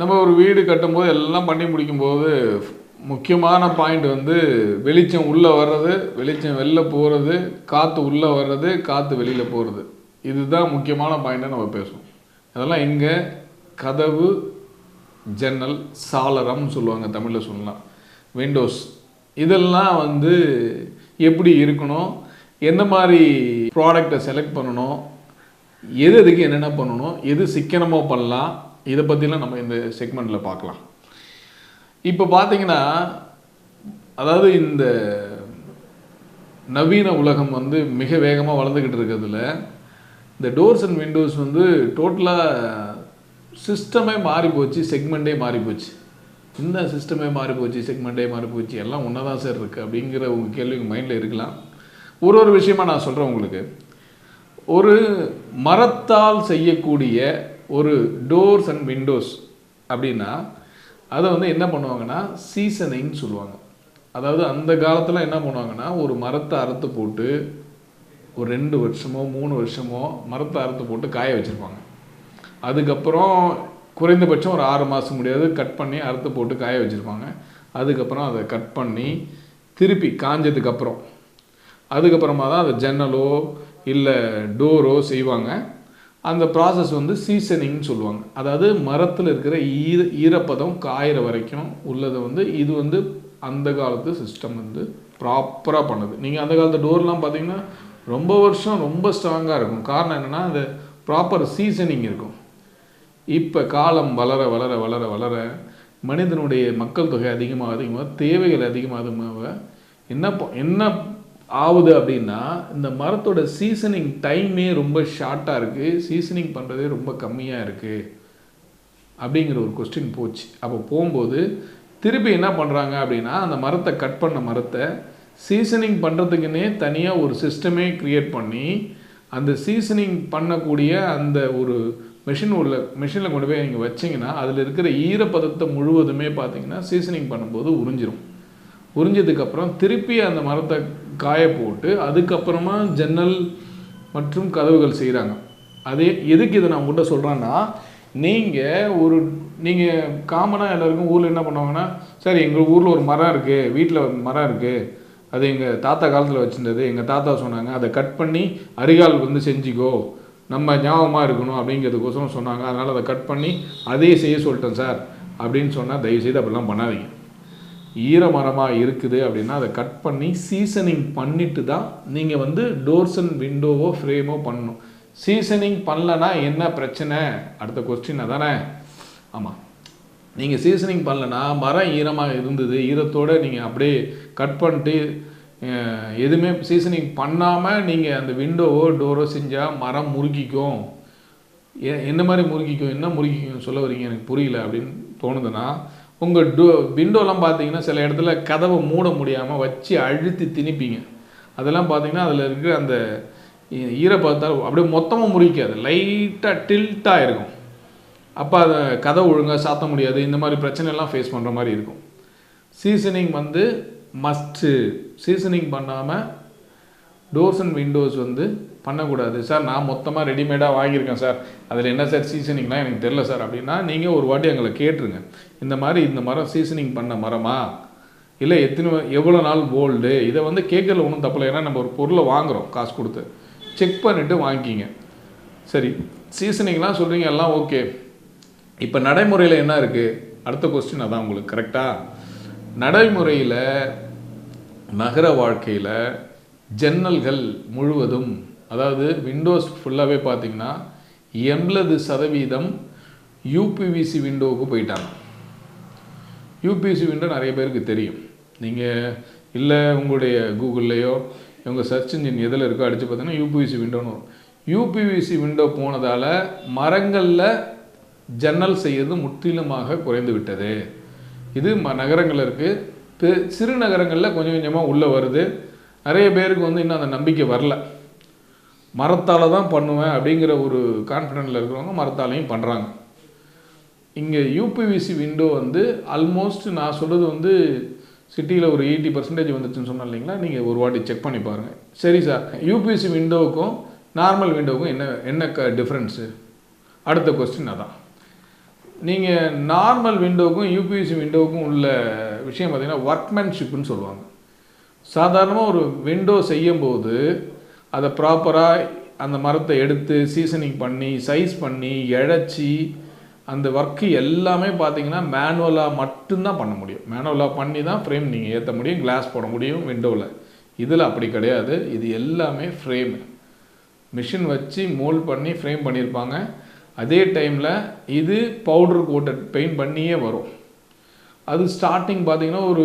நம்ம ஒரு வீடு கட்டும்போது எல்லாம் பண்ணி முடிக்கும்போது முக்கியமான பாயிண்ட் வந்து வெளிச்சம் உள்ளே வர்றது வெளிச்சம் வெளில போகிறது காற்று உள்ளே வர்றது காற்று வெளியில் போகிறது இதுதான் முக்கியமான பாயிண்ட்டை நம்ம பேசுவோம். அதெல்லாம் எங்கே கதவு ஜன்னல் சாளரம்னு சொல்லுவாங்க தமிழில் சொல்லலாம். விண்டோஸ் இதெல்லாம் வந்து எப்படி இருக்கணும்? எந்த மாதிரி ப்ராடக்டை செலக்ட் பண்ணணும்? எது எதுக்கு என்னென்ன பண்ணணும்? எது சிக்கனமாக பண்ணலாம்? இதை பற்றிலாம் நம்ம இந்த செக்மெண்ட்டில் பார்க்கலாம். இப்போ பார்த்தீங்கன்னா அதாவது இந்த நவீன உலகம் வந்து மிக வேகமாக வளர்ந்துக்கிட்டு இருக்கிறதுல இந்த டோர்ஸ் அண்ட் விண்டோஸ் வந்து டோட்டலாக சிஸ்டமே மாறி போச்சு செக்மெண்ட்டே மாறி போச்சு. இந்த சிஸ்டமே மாறி போச்சு செக்மெண்ட்டே மாறி போச்சு எல்லாம் ஒன்றா தான் சார் இருக்குது அப்படிங்கிற உங்கள் கேள்வி உங்கள் மைண்டில் இருக்கலாம். ஒரு ஒரு விஷயமா நான் சொல்கிறேன் உங்களுக்கு. ஒரு மரத்தால் செய்யக்கூடிய ஒரு டோர்ஸ் அண்ட் விண்டோஸ் அப்படின்னா அதை வந்து என்ன பண்ணுவாங்கன்னா சீசனிங்னு சொல்லுவாங்க. அதாவது அந்த காலத்தில் என்ன பண்ணுவாங்கன்னா ஒரு மரத்தை அறுத்து போட்டு ஒரு ரெண்டு வருஷமோ மூணு வருஷமோ மரத்தை அறுத்து போட்டு காய வச்சுருப்பாங்க. அதுக்கப்புறம் குறைந்தபட்சம் ஒரு ஆறு மாதம் முடியாது கட் பண்ணி அறுத்து போட்டு காய வச்சுருப்பாங்க. அதுக்கப்புறம் அதை கட் பண்ணி திருப்பி காஞ்சதுக்கப்புறம். அதுக்கப்புறமா தான் அதை ஜன்னலோ இல்லை டோரோ செய்வாங்க. அந்த ப்ராசஸ் வந்து சீசனிங்னு சொல்லுவாங்க. அதாவது மரத்தில் இருக்கிற ஈர ஈரப்பதம் காயிற வரைக்கும் உள்ளதை வந்து இது வந்து அந்த காலத்து சிஸ்டம் வந்து ப்ராப்பராக பண்ணுது. நீங்கள் அந்த காலத்து டோர்லாம் பார்த்தீங்கன்னா ரொம்ப வருஷம் ரொம்ப ஸ்ட்ராங்காக இருக்கும். காரணம் என்னென்னா அந்த ப்ராப்பர் சீசனிங் இருக்கும். இப்போ காலம் வளர வளர வளர வளர மனிதனுடைய மக்கள் தொகை அதிகமாக அதிகமாக தேவைகள் அதிகமாக அதிகமாக என்ன ப- என்ன ஆகுது அப்படின்னா இந்த மரத்தோட சீசனிங் டைமே ரொம்ப ஷார்ட்டாக இருக்குது சீசனிங் பண்ணுறதே ரொம்ப கம்மியாக இருக்குது அப்படிங்கிற ஒரு கொஸ்டின் போச்சு. அப்போ போகும்போது திருப்பி என்ன பண்ணுறாங்க அப்படின்னா அந்த மரத்தை கட் பண்ண மரத்தை சீசனிங் பண்ணுறதுக்குன்னே தனியாக ஒரு சிஸ்டமே க்ரியேட் பண்ணி அந்த சீசனிங் பண்ணக்கூடிய அந்த ஒரு மிஷின் உள்ள மிஷினில் கொண்டு போய் நீங்கள் வச்சிங்கன்னா அதில் இருக்கிற ஈரப்பதத்தை முழுவதுமே பார்த்தீங்கன்னா சீசனிங் பண்ணும்போது உறிஞ்சிரும். உறிஞ்சதுக்கப்புறம் திருப்பி அந்த மரத்தை காய போட்டு அதுக்கப்புறமா ஜன்னல் மற்றும் கதவுகள் செய்கிறாங்க அதே எதுக்கு இதை நான் உங்கள்கிட்ட சொல்கிறேன்னா நீங்கள் ஒரு நீங்கள் காமனாக எல்லாருக்கும் ஊரில் என்ன பண்ணுவாங்கன்னா சரி எங்கள் ஊரில் ஒரு மரம் இருக்குது வீட்டில் மரம் இருக்குது அது எங்கள் தாத்தா காலத்தில் வச்சுருந்தது எங்கள் தாத்தா சொன்னாங்க. அதை கட் பண்ணி அரிகால் வந்து செஞ்சுக்கோ. நம்ம ஞாபகமாக இருக்கணும் அப்படிங்கிறதுக்கோசரம் சொன்னாங்க. அதனால் அதை கட் பண்ணி அதே செய்ய சொல்லிட்டேன் சார். அப்படின்னு சொன்னால் தயவுசெய்து அப்படிலாம் பண்ணாதீங்க. ஈரமரமாக இருக்குது அப்படின்னா அதை கட் பண்ணி சீசனிங் பண்ணிட்டு தான் நீங்கள் வந்து டோர்ஸ் அண்ட் விண்டோவோ ஃப்ரேமோ பண்ணணும். சீசனிங் பண்ணலனா என்ன பிரச்சனை? அடுத்த கொஸ்டின் அதானே? ஆமாம் நீங்கள் சீசனிங் பண்ணலனா மரம் ஈரமாக இருந்தது. ஈரத்தோடு நீங்கள் அப்படியே கட் பண்ணிட்டு எதுவுமே சீசனிங் பண்ணாமல் நீங்கள் அந்த விண்டோவோ டோரோ செஞ்சால் மரம் முறுக்கிக்கும் என்ன மாதிரி முறுக்கிக்கும் என்ன முறுக்கிக்கும் சொல்ல வரீங்க எனக்கு புரியல அப்படின்னு தோணுதுன்னா உங்கள் டோ விண்டோலாம் பார்த்தீங்கன்னா சில இடத்துல கதவை மூட முடியாமல் வச்சு அழுத்தி திணிப்பீங்க. அதெல்லாம் பார்த்தீங்கன்னா அதில் இருக்கிற அந்த ஈ- பார்த்தா அப்படியே மொத்தமாக முறிக்காது. லைட்டாக டில்ட்டாக இருக்கும். அப்போ அதை கதை ஒழுங்காக சாத்த முடியாது. இந்த மாதிரி பிரச்சனைலாம் ஃபேஸ் பண்ணுற மாதிரி இருக்கும். சீசனிங் வந்து மஸ்ட்டு சீசனிங் பண்ணாமல் டோர்ஸ் அண்ட் விண்டோஸ் வந்து பண்ணக்கூடாது. சார் நான் மொத்தமாக ரெடிமேடாக வாங்கியிருக்கேன் சார். அதில் என்ன சார் சீசனிங்லாம் எனக்கு தெரில சார். அப்படின்னா நீங்கள் ஒரு வாட்டி எங்களை கேட்டுருங்க. இந்த மாதிரி இந்த மரம் சீசனிங் பண்ண மரமா? இல்லை எத்தனை எவ்வளோ நாள் ஓல்டு இதை வந்து கேட்கல ஒன்றும் தப்பில்லை ஏன்னா நம்ம ஒரு பொருளை வாங்குகிறோம் காசு கொடுத்து. செக் பண்ணிவிட்டு வாங்கிக்கிங்க சரி சீசனிங்லாம் சொல்கிறீங்க எல்லாம் ஓகே இப்போ நடைமுறையில் என்ன இருக்குது அடுத்த கொஸ்டின் அதான் உங்களுக்கு கரெக்டாக நடைமுறையில் நகர வாழ்க்கையில் ஜன்னல்கள் முழுவதும் அதாவது விண்டோஸ் ஃபுல்லாகவே பார்த்திங்கன்னா எண்பது சதவீதம் யூபிவிசி விண்டோவுக்கு போயிட்டாங்க. யூபிஎஸ்சி விண்டோ நிறைய பேருக்கு தெரியும். நீங்கள் இல்லை உங்களுடைய கூகுள்லேயோ உங்கள் சர்ச் இன்ஜின் எதில் இருக்கோ அடித்து பார்த்தீங்கன்னா யூபிஎஸ்சி விண்டோன்னு வரும். யூபிவிசி விண்டோ போனதால் மரங்களில் ஜன்னல் செய்யறது முற்றிலுமாக குறைந்து விட்டது. இது ம நகரங்கள் இருக்குது பெ சிறு நகரங்களில் கொஞ்சம் கொஞ்சமாக உள்ளே வருது. நிறைய பேருக்கு வந்து இன்னும் அந்த நம்பிக்கை வரல. மரத்தால் தான் பண்ணுவேன் அப்படிங்கிற ஒரு கான்ஃபிடென்ட்டில் இருக்கிறவங்க மரத்தாலையும் பண்ணுறாங்க இங்கே யூபிவிசி விண்டோ வந்து ஆல்மோஸ்ட் நான் சொல்கிறது வந்து சிட்டியில் ஒரு எயிட்டி பர்சன்டேஜ் வந்துச்சுன்னு சொன்னேன் இல்லைங்களா? நீங்கள் ஒரு வாட்டி செக் பண்ணி பாருங்கள் சரி சார் யூபிஎஸ்சி விண்டோவுக்கும் நார்மல் விண்டோவுக்கும் என்ன என்ன க டிஃப்ரென்ஸு அடுத்த கொஸ்டின் அதான். நீங்கள் நார்மல் விண்டோவுக்கும் யூபிஎஸ்சி விண்டோவுக்கும் உள்ள விஷயம் பார்த்திங்கன்னா ஒர்க்மேன்ஷிப்னு சொல்லுவாங்க. சாதாரணமாக ஒரு விண்டோ செய்யும்போது அதை ப்ராப்பராக அந்த மரத்தை எடுத்து சீசனிங் பண்ணி சைஸ் பண்ணி இழைச்சி அந்த ஒர்க்கு எல்லாமே பார்த்தீங்கன்னா மேனுவலாக மட்டும்தான் பண்ண முடியும். மேனுவலாக பண்ணி தான் ஃப்ரேம் நீங்கள் ஏற்ற முடியும் கிளாஸ் போட முடியும் விண்டோவில் இதில் அப்படி கிடையாது. இது எல்லாமே ஃப்ரேமு மிஷின் வச்சு மோல்ட் பண்ணி ஃப்ரேம் பண்ணியிருப்பாங்க அதே டைமில் இது பவுடர் கோட்டட் பெயிண்ட் பண்ணியே வரும். அது ஸ்டார்டிங் பார்த்தீங்கன்னா ஒரு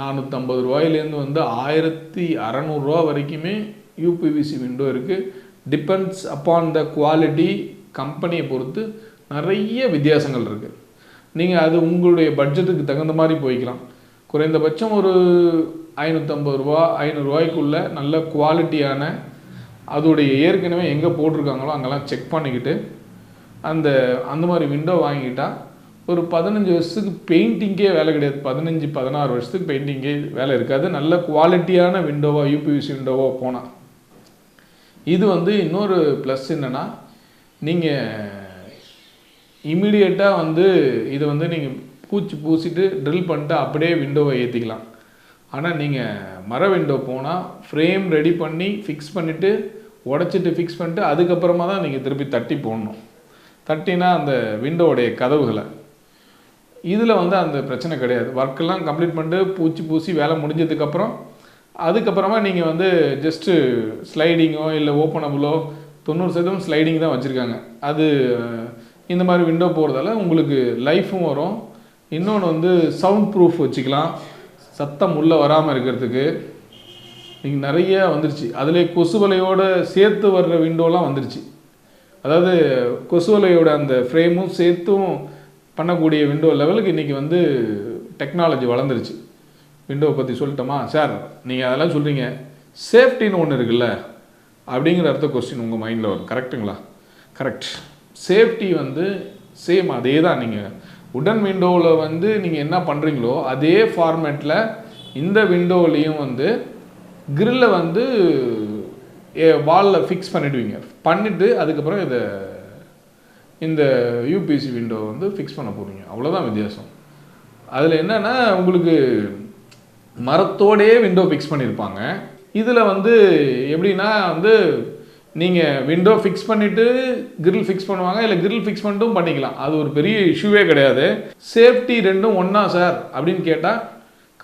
நானூற்றம்பது ரூபாயிலேருந்து வந்து ஆயிரத்தி அறநூறுரூவா வரைக்குமே யூபிவிசி விண்டோ இருக்குது டிபெண்ட்ஸ் அப்பான் த குவாலிட்டி கம்பெனியை பொறுத்து நிறைய வித்தியாசங்கள் இருக்குது நீங்கள் அது உங்களுடைய பட்ஜெட்டுக்கு தகுந்த மாதிரி போய்க்கலாம். குறைந்தபட்சம் ஒரு ஐநூற்றம்பது ரூபா ஐநூறுரூவாய்க்குள்ளே நல்ல குவாலிட்டியான அதோடைய ஏற்கனவே எங்கே போட்டிருக்காங்களோ அங்கெல்லாம் செக் பண்ணிக்கிட்டு அந்த அந்த மாதிரி விண்டோ வாங்கிக்கிட்டால் ஒரு பதினஞ்சு வருஷத்துக்கு பெயிண்டிங்கே வேலை கிடையாது. பதினஞ்சு பதினாறு வருஷத்துக்கு பெயிண்டிங்கே வேலை இருக்காது. நல்ல குவாலிட்டியான விண்டோவா யூபிவிசி விண்டோவா போனால் இது வந்து இன்னொரு ப்ளஸ் என்னென்னா நீங்கள் இமீடியட்டாக வந்து இதை வந்து நீங்கள் பூச்சி பூசிட்டு ட்ரில் பண்ணிட்டு அப்படியே விண்டோவை ஏற்றிக்கலாம் ஆனால் நீங்கள் மர விண்டோ போனால் ஃப்ரேம் ரெடி பண்ணி ஃபிக்ஸ் பண்ணிவிட்டு உடச்சிட்டு ஃபிக்ஸ் பண்ணிட்டு அதுக்கப்புறமா தான் நீங்கள் திருப்பி தட்டி போடணும். தட்டினா அந்த விண்டோவுடைய கதவுகளை. இதில் வந்து அந்த பிரச்சனை கிடையாது. ஒர்க்கெல்லாம் கம்ப்ளீட் பண்ணிட்டு பூச்சி பூசி வேலை முடிஞ்சதுக்கப்புறம் அதுக்கப்புறமா நீங்கள் வந்து ஜஸ்ட்டு ஸ்லைடிங்கோ இல்லை ஓப்பனபுளோ தொண்ணூறு சதவீதம் ஸ்லைடிங் தான் வச்சுருக்காங்க. அது இந்த மாதிரி விண்டோ போகிறதால உங்களுக்கு லைஃப்பும் வரும். இன்னொன்று வந்து சவுண்ட் ப்ரூஃப் வச்சுக்கலாம். சத்தம் உள்ளே வராமல் இருக்கிறதுக்கு. நீங்கள் நிறைய வந்துருச்சு. அதிலே கொசுவலையோடு சேர்த்து வர்ற விண்டோலாம் வந்துருச்சு. அதாவது கொசுவலையோட அந்த ஃப்ரேமும் சேர்த்தும் பண்ணக்கூடிய விண்டோ லெவலுக்கு இன்றைக்கி வந்து டெக்னாலஜி வளர்ந்துருச்சு. விண்டோவை பற்றி சொல்லிட்டோமா? சார் நீங்கள் அதெல்லாம் சொல்கிறீங்க சேஃப்டின்னு ஒன்று இருக்குல்ல? அப்படிங்கிற அர்த்த கொஸ்டின் உங்கள் மைண்டில் வரும். கரெக்டுங்களா கரெக்ட் சேஃப்டி வந்து சேம் அதே தான் நீங்கள் உடன் விண்டோவில் வந்து நீங்கள் என்ன பண்ணுறீங்களோ அதே ஃபார்மேட்டில் இந்த விண்டோவிலையும் வந்து கிரில்லை வந்து வாலில் ஃபிக்ஸ் பண்ணிடுவீங்க. பண்ணிவிட்டு அதுக்கப்புறம் இதை இந்த யூபிசி விண்டோ வந்து ஃபிக்ஸ் பண்ண போகிறீங்க அவ்வளோதான் வித்தியாசம். அதில் என்னென்னா உங்களுக்கு மரத்தோடையே விண்டோ ஃபிக்ஸ் பண்ணியிருப்பாங்க இதில் வந்து எப்படின்னா வந்து நீங்கள் விண்டோ ஃபிக்ஸ் பண்ணிவிட்டு கிரில் ஃபிக்ஸ் பண்ணுவாங்க இல்லை கிரில் ஃபிக்ஸ் பண்ணிட்டும் பண்ணிக்கலாம். அது ஒரு பெரிய இஷ்யூவே கிடையாது. சேஃப்டி ரெண்டும் ஒன்றா சார் அப்படின்னு கேட்டால்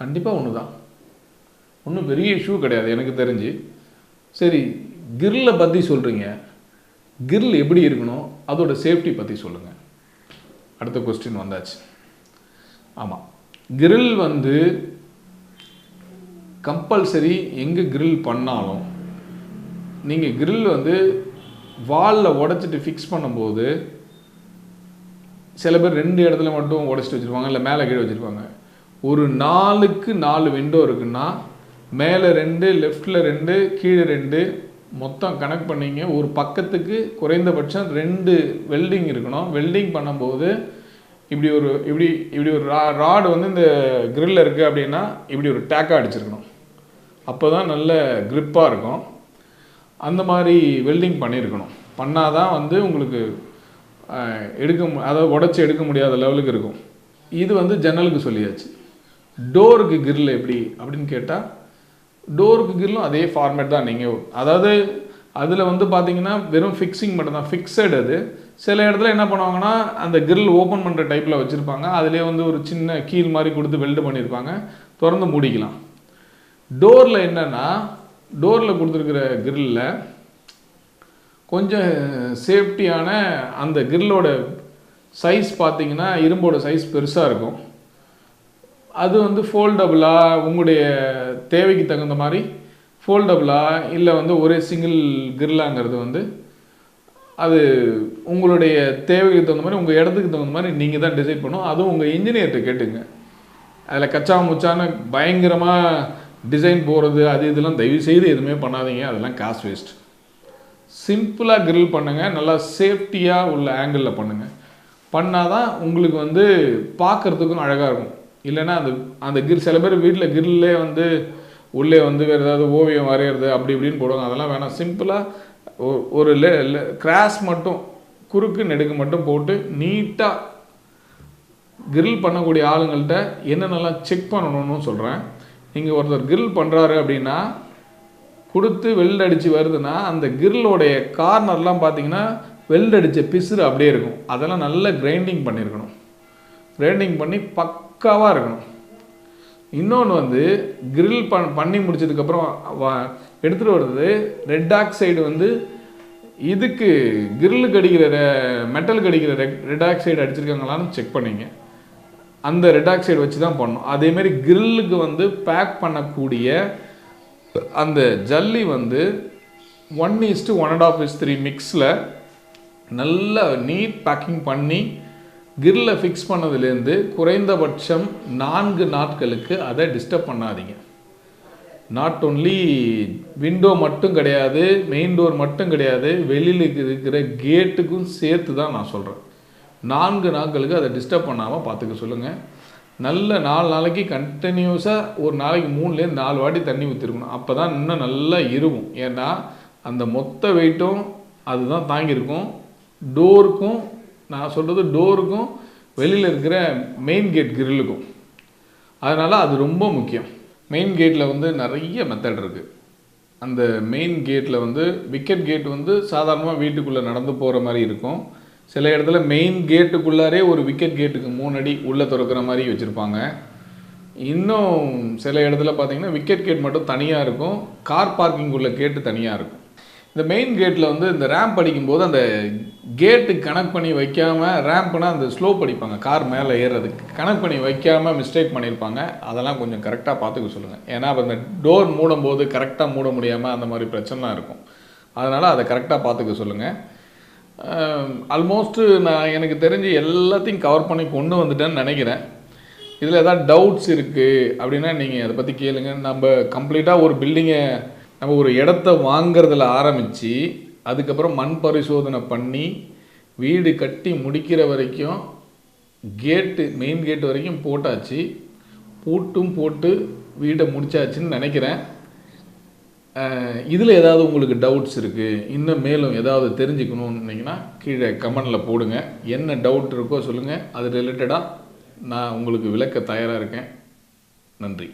கண்டிப்பாக ஒன்று தான் ஒன்றும் பெரிய இஷ்யூ கிடையாது எனக்கு தெரிஞ்சு. சரி கிரில்லை பற்றி சொல்கிறீங்க கிரில் எப்படி இருக்கணும்? அதோட சேஃப்டி பற்றி சொல்லுங்கள் அடுத்த கொஸ்டின் வந்தாச்சு. ஆமாம் கிரில் வந்து கம்பல்சரி எங்கே கிரில் பண்ணாலும் நீங்கள் கிரில் வந்து வாலில் உடச்சிட்டு ஃபிக்ஸ் பண்ணும்போது சில பேர் ரெண்டு இடத்துல மட்டும் உடச்சிட்டு வச்சுருப்பாங்க இல்லை மேலே கீழே வச்சுருப்பாங்க. ஒரு நாலுக்கு நாலு விண்டோ இருக்குன்னா மேலே ரெண்டு லெஃப்டில் ரெண்டு கீழே ரெண்டு மொத்தம் கனெக்ட் பண்ணிங்க ஒரு பக்கத்துக்கு குறைந்தபட்சம் ரெண்டு வெல்டிங் இருக்கணும். வெல்டிங் பண்ணும்போது இப்படி ஒரு இப்படி இப்படி ஒரு ரா ராடு வந்து இந்த கிரில்ல இருக்குது அப்படின்னா இப்படி ஒரு டேக்காக அடிச்சிருக்கணும். அப்போ தான் நல்ல க்ரிப்பாக இருக்கும். அந்த மாதிரி வெல்டிங் பண்ணியிருக்கணும் பண்ணால் தான் வந்து உங்களுக்கு எடுக்க அதாவது உடச்சி எடுக்க முடியாத லெவலுக்கு இருக்கும். இது வந்து ஜன்னலுக்கு சொல்லியாச்சு. டோருக்கு கிரில் எப்படி அப்படின்னு கேட்டால் டோருக்கு கிரில்லும் அதே ஃபார்மேட் தான். நீங்கள் அதாவது அதில் வந்து பார்த்தீங்கன்னா வெறும் ஃபிக்ஸிங் மட்டும் தான் ஃபிக்ஸட் அது. சில இடத்துல என்ன பண்ணுவாங்கன்னா அந்த கிரில் ஓப்பன் பண்ணுற டைப்பில் வச்சுருப்பாங்க. அதிலே வந்து ஒரு சின்ன கீல் மாதிரி கொடுத்து வெல்டு பண்ணியிருப்பாங்க திறந்து மூடிக்கலாம். டோரில் என்னென்னா டோரில் கொடுத்துருக்குற கிரில்லில் கொஞ்சம் சேஃப்டியான அந்த கிரில்லோட சைஸ் பார்த்தீங்கன்னா இரும்போட சைஸ் பெருசாக இருக்கும். அது வந்து ஃபோல்டபுளாக உங்களுடைய தேவைக்கு தகுந்த மாதிரி ஃபோல்டபுளாக இல்லை வந்து ஒரே சிங்கிள் கிரில்லாங்கிறது வந்து அது உங்களுடைய தேவைக்கு தகுந்த மாதிரி உங்கள் இடத்துக்கு தகுந்த மாதிரி நீங்கள் தான் டிசைட் பண்ணும் அதுவும் உங்கள் இன்ஜினியர்கிட்ட கேட்டுங்க. அதில் கச்சா முச்சான பயங்கரமாக டிசைன் போகிறது அது இதெல்லாம் தயவு செய்து எதுவுமே பண்ணாதீங்க. அதெல்லாம் காசு வேஸ்ட் சிம்பிளாக கிரில் பண்ணுங்கள் நல்லா சேஃப்டியாக உள்ள ஆங்கிளில் பண்ணுங்கள் பண்ணால் தான் உங்களுக்கு வந்து பார்க்குறதுக்கும் அழகாக இருக்கும். இல்லைன்னா அந்த அந்த கிரில் சில பேர் வீட்டில் கிரில்லே வந்து உள்ளே வந்து வேறு ஏதாவது ஓவியம் வரைகிறது அப்படி இப்படின்னு போடுவாங்க. அதெல்லாம் வேணாம். சிம்பிளாக ஒரு கிராஸ் மட்டும் குறுக்கு நெடுக்கு மட்டும் போட்டு நீட்டாக கிரில் பண்ணக்கூடிய ஆளுங்கள்கிட்ட என்னென்னலாம் செக் பண்ணணும்னு சொல்கிறேன் நீங்கள் ஒருத்தர் கிரில் பண்ணுறாரு அப்படின்னா கொடுத்து வெல்ட் அடித்து வருதுன்னா அந்த கிரில்லோடைய கார்னர்லாம் பார்த்தீங்கன்னா வெல்ட் அடித்த பிசுறு அப்படியே இருக்கும். அதெல்லாம் நல்லா கிரைண்டிங் பண்ணியிருக்கணும் கிரைண்டிங் பண்ணி பக்காவாக இருக்கணும். இன்னொன்று வந்து கிரில் பண் பண்ணி முடிச்சதுக்கப்புறம் எடுத்துகிட்டு வர்றது ரெட் ஆக்சைடு வந்து இதுக்கு கிரில்லுக்கு அடிக்கிற மெட்டலுக்கு அடிக்கிற ரெட் ஆக்சைடு அடிச்சிருக்காங்களான்னு செக் பண்ணிங்க. அந்த ரெட் ஆக்சைடு வச்சு தான் பண்ணணும் அதேமாரி கிரில்லுக்கு வந்து பேக் பண்ணக்கூடிய அந்த ஜல்லி வந்து one is to one and half is three மிக்ஸில் நல்ல நீட் பேக்கிங் பண்ணி கிரில்ல ஃபிக்ஸ் பண்ணதுலேருந்து குறைந்தபட்சம் நான்கு நாட்களுக்கு அதை டிஸ்டர்ப் பண்ணாதீங்க. நாட் ஒன்லி விண்டோ மட்டும் கிடையாது மெயின் டோர் மட்டும் கிடையாது வெளியில் இருக்கிற கேட்டுக்கும் சேர்த்து தான் நான் சொல்கிறேன் நான்கு நாட்களுக்கு அதை டிஸ்டர்ப் பண்ணாமல் பார்த்துக்க சொல்லுங்கள் நல்ல நாலு நாளைக்கு கண்டினியூஸாக ஒரு நாளைக்கு மூணுலேருந்து நாலு வாட்டி தண்ணி ஊற்றிருக்கணும் அப்போ தான் இன்னும் நல்லா இருக்கும் ஏன்னா அந்த மொத்த வெயிட்டும் அதுதான் தாங்கியிருக்கும். டோருக்கும் நான் சொல்கிறது டோருக்கும் வெளியில் இருக்கிற மெயின் கேட் கிரில்லுக்கும் அதனால் அது ரொம்ப முக்கியம். மெயின் கேட்டில் வந்து நிறைய மெத்தட் இருக்குது அந்த மெயின் கேட்டில் வந்து விக்கெட் கேட் வந்து சாதாரணமாக வீட்டுக்குள்ளே நடந்து போகிற மாதிரி இருக்கும். சில இடத்துல மெயின் கேட்டுக்குள்ளாரே ஒரு விக்கெட் கேட்டுக்கு மூணு அடி உள்ளே திறக்கிற மாதிரி வச்சுருப்பாங்க. இன்னும் சில இடத்துல பார்த்தீங்கன்னா விக்கெட் கேட் மட்டும் தனியாக இருக்கும். கார் பார்க்கிங் உள்ள கேட்டு தனியாக இருக்கும். இந்த மெயின் கேட்டில் வந்து இந்த ரேம்ப் அடிக்கும்போது அந்த கேட்டு கனெக்ட் பண்ணி வைக்காமல் ரேம்ப்னா அந்த ஸ்லோ படிப்பாங்க கார் மேலே ஏறுறதுக்கு. கனெக்ட் பண்ணி வைக்காமல் மிஸ்டேக் பண்ணியிருப்பாங்க. அதெல்லாம் கொஞ்சம் கரெக்டாக பார்த்துக்க சொல்லுங்கள் ஏன்னா அப்போ இந்த டோர் மூடும்போது கரெக்டாக மூட முடியாமல் அந்த மாதிரி பிரச்சனைலாம் இருக்கும். அதனால் அதை கரெக்டாக பார்த்துக்க சொல்லுங்கள் Um, ஆல்மோஸ்ட்டு நான் எனக்கு தெரிஞ்சு எல்லாத்தையும் கவர் பண்ணி கொண்டு வந்துட்டேன்னு நினைக்கிறேன். இதில் ஏதாவது டவுட்ஸ் இருக்குது அப்படின்னா நீங்கள் அதை பற்றி கேளுங்க. நம்ம கம்ப்ளீட்டாக ஒரு பில்டிங்கை நம்ம ஒரு இடத்த வாங்கிறதுல ஆரம்பித்து அதுக்கப்புறம் மண் பரிசோதனை பண்ணி வீடு கட்டி முடிக்கிற வரைக்கும் கேட்டு மெயின் கேட் வரைக்கும் போட்டாச்சு. பூட்டும் போட்டு வீடை முடிச்சாச்சுன்னு நினைக்கிறேன். இதில் ஏதாவது உங்களுக்கு டவுட்ஸ் இருக்குது இன்னும் மேலும் ஏதாவது தெரிஞ்சுக்கணுன்னீங்கன்னா கீழே கமெண்டில் போடுங்க. என்ன டவுட் இருக்கோ சொல்லுங்கள் அது ரிலேட்டடாக நான் உங்களுக்கு விளக்க தயாராக இருக்கேன். நன்றி.